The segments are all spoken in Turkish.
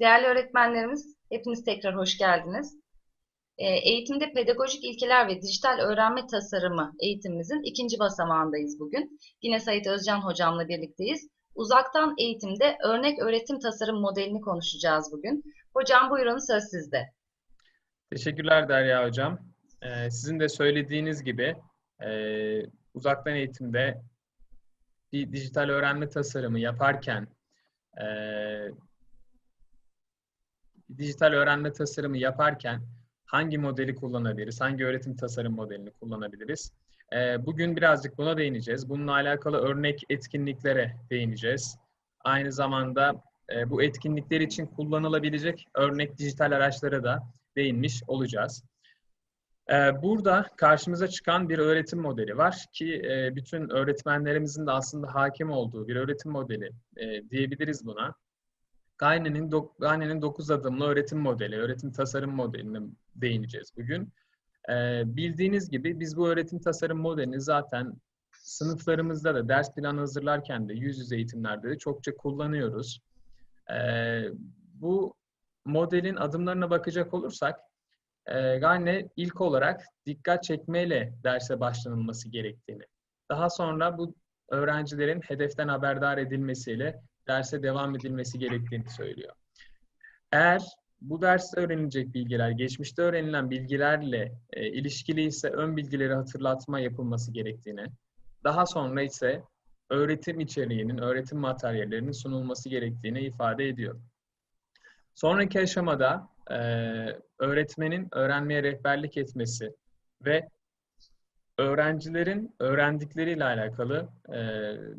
Değerli öğretmenlerimiz, hepiniz tekrar hoş geldiniz. Ee, Eğitimde pedagojik ilkeler ve dijital öğrenme tasarımı eğitimimizin ikinci basamağındayız bugün. Yine Sait Özcan hocamla birlikteyiz. Uzaktan eğitimde örnek öğretim tasarım modelini konuşacağız bugün. Hocam buyurun söz sizde. Teşekkürler Derya Hocam. Ee, sizin de söylediğiniz gibi e, uzaktan eğitimde bir dijital öğrenme tasarımı yaparken e, dijital öğrenme tasarımı yaparken hangi modeli kullanabiliriz, hangi öğretim tasarım modelini kullanabiliriz? E, bugün birazcık buna değineceğiz. Bununla alakalı örnek etkinliklere değineceğiz. Aynı zamanda e, bu etkinlikler için kullanılabilecek örnek dijital araçlara da değinmiş olacağız. Ee, burada karşımıza çıkan bir öğretim modeli var ki e, bütün öğretmenlerimizin de aslında hakim olduğu bir öğretim modeli e, diyebiliriz buna. Gayne'nin Gayne'nin 9 adımlı öğretim modeli, öğretim tasarım modeline değineceğiz bugün. Ee, bildiğiniz gibi biz bu öğretim tasarım modelini zaten sınıflarımızda da ders planı hazırlarken de yüz yüze eğitimlerde de çokça kullanıyoruz. Ee, bu modelin adımlarına bakacak olursak e, Gane ilk olarak dikkat çekmeyle derse başlanılması gerektiğini, daha sonra bu öğrencilerin hedeften haberdar edilmesiyle derse devam edilmesi gerektiğini söylüyor. Eğer bu derste öğrenilecek bilgiler, geçmişte öğrenilen bilgilerle e, ilişkili ise ön bilgileri hatırlatma yapılması gerektiğini, daha sonra ise öğretim içeriğinin, öğretim materyallerinin sunulması gerektiğini ifade ediyor. Sonraki aşamada e, öğretmenin öğrenmeye rehberlik etmesi ve öğrencilerin öğrendikleriyle alakalı e,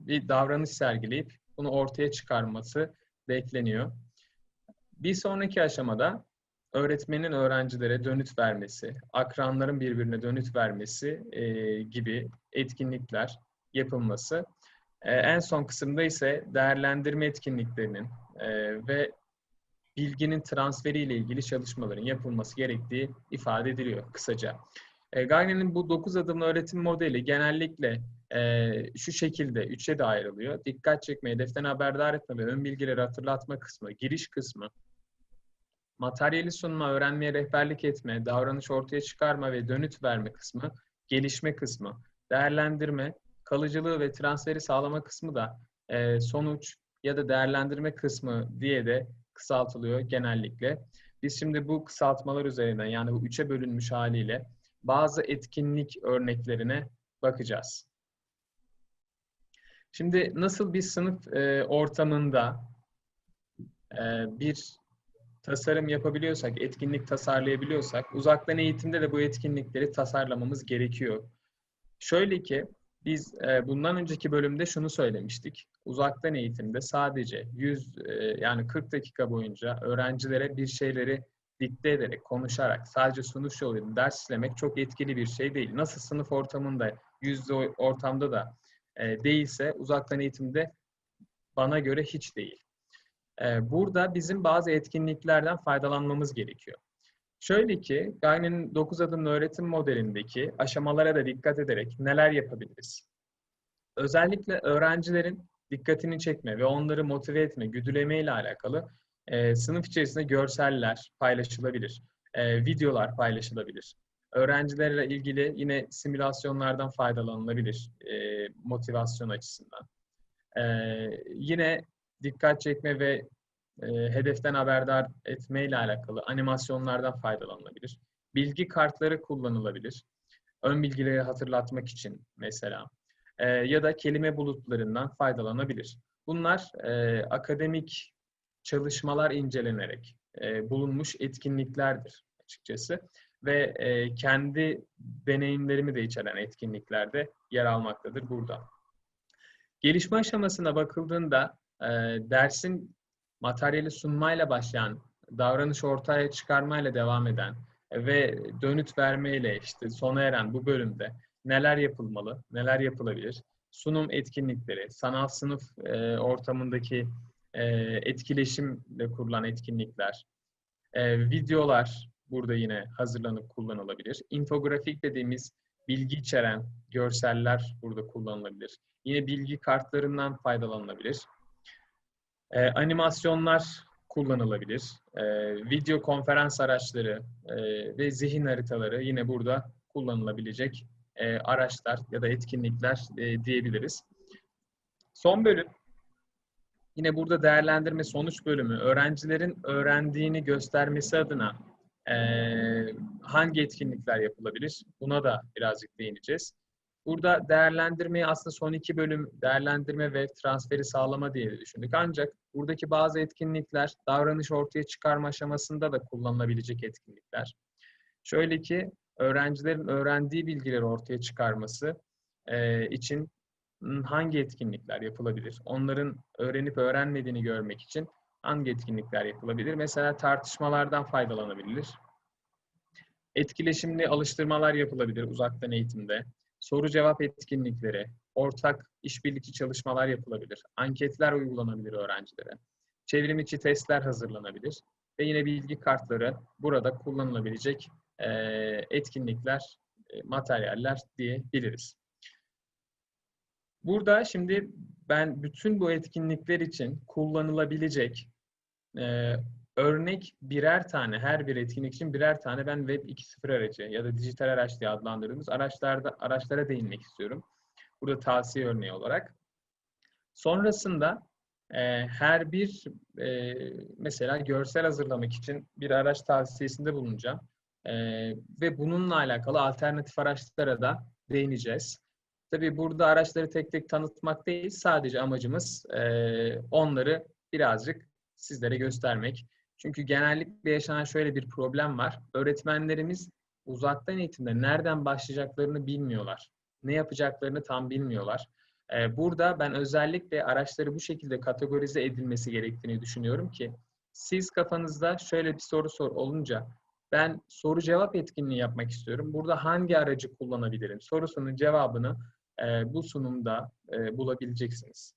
bir davranış sergileyip bunu ortaya çıkarması bekleniyor. Bir sonraki aşamada öğretmenin öğrencilere dönüt vermesi, akranların birbirine dönüt vermesi e, gibi etkinlikler yapılması. E, en son kısımda ise değerlendirme etkinliklerinin e, ve bilginin transferiyle ilgili çalışmaların yapılması gerektiği ifade ediliyor kısaca. E, Gagne'nin bu 9 adımlı öğretim modeli genellikle e, şu şekilde üçe de ayrılıyor. Dikkat çekme, hedeften haberdar etme ve ön bilgileri hatırlatma kısmı, giriş kısmı, materyali sunma, öğrenmeye rehberlik etme, davranış ortaya çıkarma ve dönüt verme kısmı, gelişme kısmı, değerlendirme, kalıcılığı ve transferi sağlama kısmı da e, sonuç ya da değerlendirme kısmı diye de kısaltılıyor genellikle. Biz şimdi bu kısaltmalar üzerinden yani bu üçe bölünmüş haliyle bazı etkinlik örneklerine bakacağız. Şimdi nasıl bir sınıf e, ortamında e, bir tasarım yapabiliyorsak, etkinlik tasarlayabiliyorsak, uzaktan eğitimde de bu etkinlikleri tasarlamamız gerekiyor. Şöyle ki, biz e, bundan önceki bölümde şunu söylemiştik. Uzaktan eğitimde sadece 100 e, yani 40 dakika boyunca öğrencilere bir şeyleri dikte ederek, konuşarak, sadece sunuş yoluyla ders işlemek çok etkili bir şey değil. Nasıl sınıf ortamında, yüzde ortamda da e, değilse uzaktan eğitimde bana göre hiç değil. E, burada bizim bazı etkinliklerden faydalanmamız gerekiyor. Şöyle ki, Gayne'nin 9 adımlı öğretim modelindeki aşamalara da dikkat ederek neler yapabiliriz? Özellikle öğrencilerin dikkatini çekme ve onları motive etme, güdüleme ile alakalı e, sınıf içerisinde görseller paylaşılabilir, e, videolar paylaşılabilir. Öğrencilerle ilgili yine simülasyonlardan faydalanılabilir e, motivasyon açısından. E, yine dikkat çekme ve e, hedeften haberdar etme ile alakalı animasyonlardan faydalanılabilir. Bilgi kartları kullanılabilir. Ön bilgileri hatırlatmak için mesela. E, ya da kelime bulutlarından faydalanabilir. Bunlar e, akademik çalışmalar incelenerek e, bulunmuş etkinliklerdir açıkçası. Ve e, kendi deneyimlerimi de içeren etkinliklerde yer almaktadır burada. Gelişme aşamasına bakıldığında e, dersin materyali sunmayla başlayan, davranış ortaya çıkarmayla devam eden ve dönüt vermeyle işte sona eren bu bölümde neler yapılmalı, neler yapılabilir? Sunum etkinlikleri, sanal sınıf e, ortamındaki e, etkileşimle kurulan etkinlikler, e, videolar burada yine hazırlanıp kullanılabilir. İnfografik dediğimiz bilgi içeren görseller burada kullanılabilir. Yine bilgi kartlarından faydalanılabilir. E, animasyonlar kullanılabilir. Video konferans araçları ve zihin haritaları yine burada kullanılabilecek araçlar ya da etkinlikler diyebiliriz. Son bölüm yine burada değerlendirme sonuç bölümü öğrencilerin öğrendiğini göstermesi adına e, hangi etkinlikler yapılabilir? Buna da birazcık değineceğiz. Burada değerlendirmeyi aslında son iki bölüm değerlendirme ve transferi sağlama diye düşündük. Ancak buradaki bazı etkinlikler davranış ortaya çıkarma aşamasında da kullanılabilecek etkinlikler. Şöyle ki öğrencilerin öğrendiği bilgileri ortaya çıkarması e, için hangi etkinlikler yapılabilir? Onların öğrenip öğrenmediğini görmek için hangi etkinlikler yapılabilir? Mesela tartışmalardan faydalanabilir. Etkileşimli alıştırmalar yapılabilir uzaktan eğitimde. Soru cevap etkinlikleri, ortak işbirlikçi çalışmalar yapılabilir. Anketler uygulanabilir öğrencilere. Çevrim içi testler hazırlanabilir. Ve yine bilgi kartları burada kullanılabilecek etkinlikler, materyaller diyebiliriz. Burada şimdi ben bütün bu etkinlikler için kullanılabilecek e, örnek birer tane, her bir etkinlik için birer tane ben Web 2.0 aracı ya da dijital araç diye adlandırdığımız araçlarda, araçlara değinmek istiyorum. Burada tavsiye örneği olarak. Sonrasında e, her bir e, mesela görsel hazırlamak için bir araç tavsiyesinde bulunacağım. E, ve bununla alakalı alternatif araçlara da değineceğiz. Tabii burada araçları tek tek tanıtmak değil, sadece amacımız e, onları birazcık sizlere göstermek. Çünkü genellikle yaşanan şöyle bir problem var. Öğretmenlerimiz uzaktan eğitimde nereden başlayacaklarını bilmiyorlar. Ne yapacaklarını tam bilmiyorlar. Ee, burada ben özellikle araçları bu şekilde kategorize edilmesi gerektiğini düşünüyorum ki siz kafanızda şöyle bir soru sor olunca ben soru cevap etkinliği yapmak istiyorum. Burada hangi aracı kullanabilirim? Sorusunun cevabını e, bu sunumda e, bulabileceksiniz.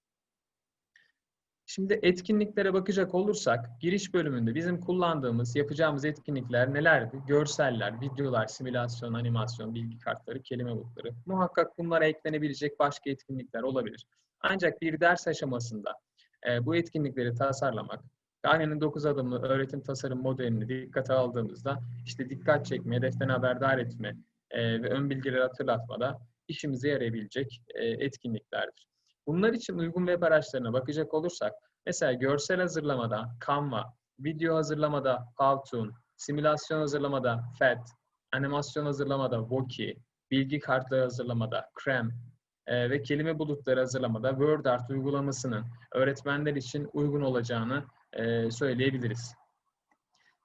Şimdi etkinliklere bakacak olursak giriş bölümünde bizim kullandığımız, yapacağımız etkinlikler nelerdi? Görseller, videolar, simülasyon, animasyon, bilgi kartları, kelime bulutları. Muhakkak bunlara eklenebilecek başka etkinlikler olabilir. Ancak bir ders aşamasında e, bu etkinlikleri tasarlamak, Gagne'nin 9 adımlı öğretim tasarım modelini dikkate aldığımızda işte dikkat çekme, hedeften haberdar etme e, ve ön bilgileri hatırlatmada işimize yarayabilecek e, etkinliklerdir. Bunlar için uygun web araçlarına bakacak olursak, mesela görsel hazırlamada Canva, video hazırlamada Powtoon, simülasyon hazırlamada FET, animasyon hazırlamada Voki, bilgi kartları hazırlamada Krem e, ve kelime bulutları hazırlamada WordArt uygulamasının öğretmenler için uygun olacağını e, söyleyebiliriz.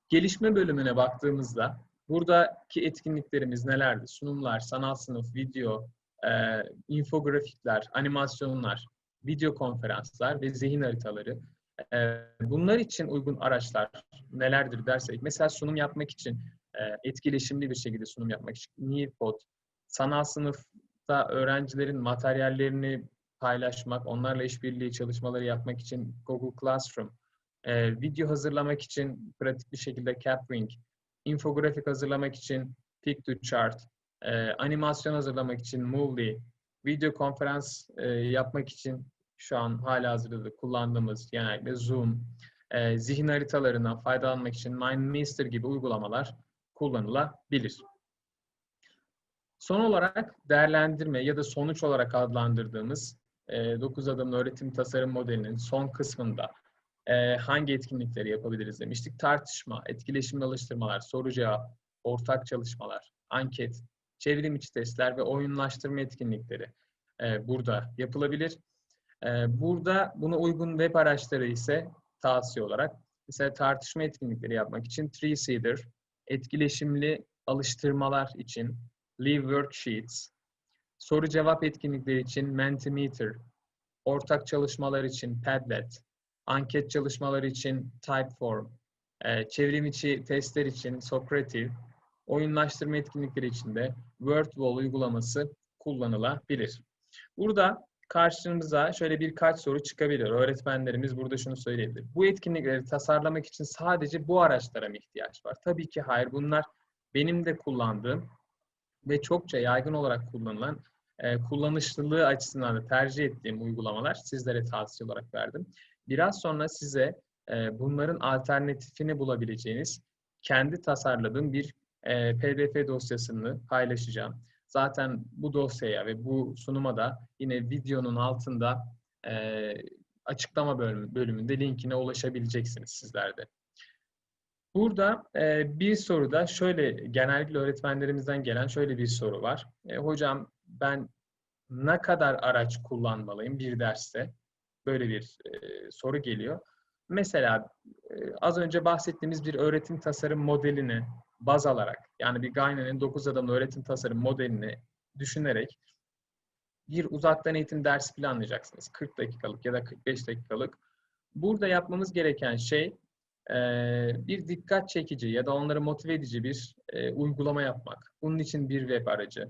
Gelişme bölümüne baktığımızda buradaki etkinliklerimiz nelerdi? Sunumlar, sanal sınıf, video, e, infografikler, animasyonlar, video konferanslar ve zihin haritaları. E, bunlar için uygun araçlar nelerdir dersek, mesela sunum yapmak için e, etkileşimli bir şekilde sunum yapmak için Nearpod, sanal sınıfta öğrencilerin materyallerini paylaşmak, onlarla işbirliği çalışmaları yapmak için Google Classroom, e, video hazırlamak için pratik bir şekilde Capring, infografik hazırlamak için Pick-to-Chart, e, animasyon hazırlamak için Movely, video konferans e, yapmak için şu an hala hazırda kullandığımız genellikle Zoom, e, zihin haritalarından faydalanmak için MindMeister gibi uygulamalar kullanılabilir. Son olarak değerlendirme ya da sonuç olarak adlandırdığımız e, 9 adımlı öğretim tasarım modelinin son kısmında e, hangi etkinlikleri yapabiliriz demiştik. Tartışma, etkileşimli alıştırmalar, soru cevap, ortak çalışmalar, anket, çevrim içi testler ve oyunlaştırma etkinlikleri e, burada yapılabilir. E, burada buna uygun web araçları ise tavsiye olarak mesela tartışma etkinlikleri yapmak için TreeSeeder, etkileşimli alıştırmalar için Live Worksheets, soru cevap etkinlikleri için Mentimeter, ortak çalışmalar için Padlet, anket çalışmaları için Typeform, e, çevrim içi testler için Socrative, oyunlaştırma etkinlikleri için de WordWall uygulaması kullanılabilir. Burada karşımıza şöyle birkaç soru çıkabilir. Öğretmenlerimiz burada şunu söyleyebilir. Bu etkinlikleri tasarlamak için sadece bu araçlara mı ihtiyaç var? Tabii ki hayır. Bunlar benim de kullandığım ve çokça yaygın olarak kullanılan e, kullanışlılığı açısından da tercih ettiğim uygulamalar sizlere tavsiye olarak verdim. Biraz sonra size e, bunların alternatifini bulabileceğiniz kendi tasarladığım bir e, PDF dosyasını paylaşacağım. Zaten bu dosyaya ve bu sunuma da yine videonun altında e, açıklama bölümü, bölümünde linkine ulaşabileceksiniz sizler de. Burada e, bir soruda şöyle genellikle öğretmenlerimizden gelen şöyle bir soru var. E, hocam ben ne kadar araç kullanmalıyım bir derste? Böyle bir e, soru geliyor. Mesela e, az önce bahsettiğimiz bir öğretim tasarım modelini baz alarak yani bir Gayne'nin 9 adımlı öğretim tasarım modelini düşünerek bir uzaktan eğitim dersi planlayacaksınız. 40 dakikalık ya da 45 dakikalık. Burada yapmamız gereken şey bir dikkat çekici ya da onları motive edici bir uygulama yapmak. Bunun için bir web aracı.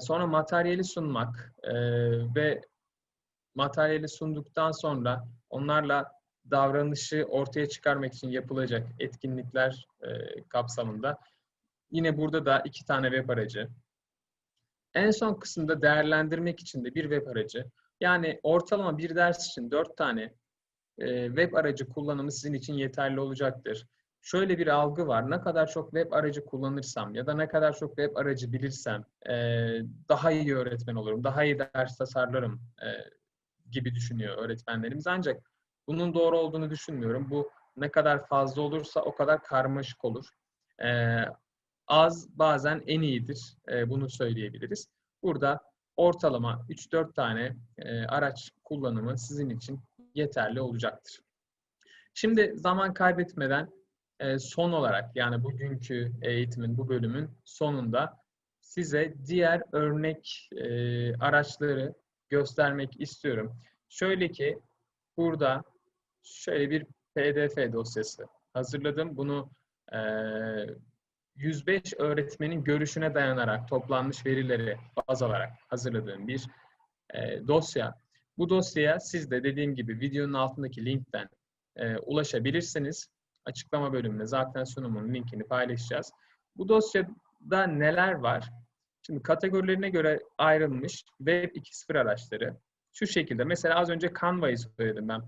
Sonra materyali sunmak ve materyali sunduktan sonra onlarla davranışı ortaya çıkarmak için yapılacak etkinlikler e, kapsamında yine burada da iki tane web aracı. En son kısımda değerlendirmek için de bir web aracı. Yani ortalama bir ders için dört tane e, web aracı kullanımı sizin için yeterli olacaktır. Şöyle bir algı var. Ne kadar çok web aracı kullanırsam ya da ne kadar çok web aracı bilirsem e, daha iyi öğretmen olurum, daha iyi ders tasarlarım e, gibi düşünüyor öğretmenlerimiz. Ancak bunun doğru olduğunu düşünmüyorum. Bu ne kadar fazla olursa o kadar karmaşık olur. E, az bazen en iyidir. E, bunu söyleyebiliriz. Burada ortalama 3-4 tane e, araç kullanımı sizin için yeterli olacaktır. Şimdi zaman kaybetmeden e, son olarak yani bugünkü eğitimin bu bölümün sonunda size diğer örnek e, araçları göstermek istiyorum. Şöyle ki burada şöyle bir PDF dosyası hazırladım. Bunu e, 105 öğretmenin görüşüne dayanarak toplanmış verileri baz alarak hazırladığım bir e, dosya. Bu dosyaya siz de dediğim gibi videonun altındaki linkten e, ulaşabilirsiniz. Açıklama bölümünde zaten sunumun linkini paylaşacağız. Bu dosyada neler var? Şimdi kategorilerine göre ayrılmış Web 2.0 araçları. Şu şekilde. Mesela az önce Canva'yı söyledim ben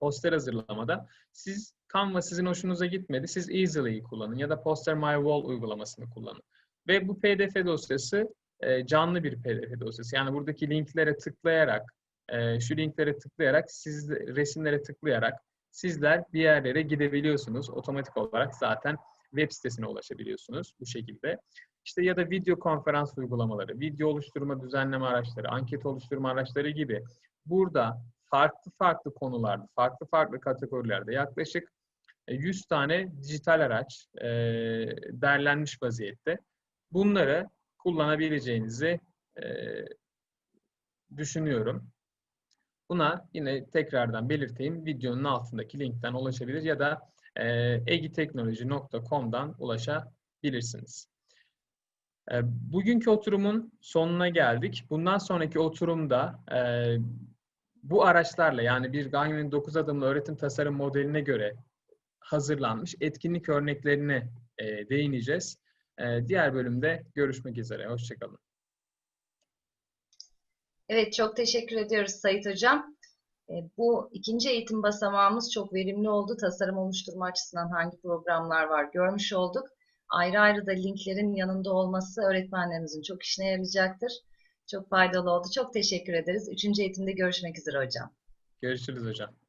poster hazırlamada. Siz Canva sizin hoşunuza gitmedi. Siz Easily kullanın ya da Poster My Wall uygulamasını kullanın. Ve bu PDF dosyası e, canlı bir PDF dosyası. Yani buradaki linklere tıklayarak, e, şu linklere tıklayarak, siz resimlere tıklayarak sizler bir yerlere gidebiliyorsunuz. Otomatik olarak zaten web sitesine ulaşabiliyorsunuz bu şekilde. İşte ya da video konferans uygulamaları, video oluşturma düzenleme araçları, anket oluşturma araçları gibi burada farklı farklı konularda, farklı farklı kategorilerde yaklaşık 100 tane dijital araç e, derlenmiş vaziyette. Bunları kullanabileceğinizi e, düşünüyorum. Buna yine tekrardan belirteyim. Videonun altındaki linkten ulaşabilir ya da e, egiteknoloji.com'dan ulaşabilirsiniz. E, bugünkü oturumun sonuna geldik. Bundan sonraki oturumda e, bu araçlarla yani bir Gagne'nin 9 adımlı öğretim tasarım modeline göre hazırlanmış etkinlik örneklerine e, değineceğiz. E, diğer bölümde görüşmek üzere. Hoşçakalın. Evet, çok teşekkür ediyoruz Sayit Hocam. E, bu ikinci eğitim basamağımız çok verimli oldu. Tasarım oluşturma açısından hangi programlar var görmüş olduk. Ayrı ayrı da linklerin yanında olması öğretmenlerimizin çok işine yarayacaktır. Çok faydalı oldu. Çok teşekkür ederiz. Üçüncü eğitimde görüşmek üzere hocam. Görüşürüz hocam.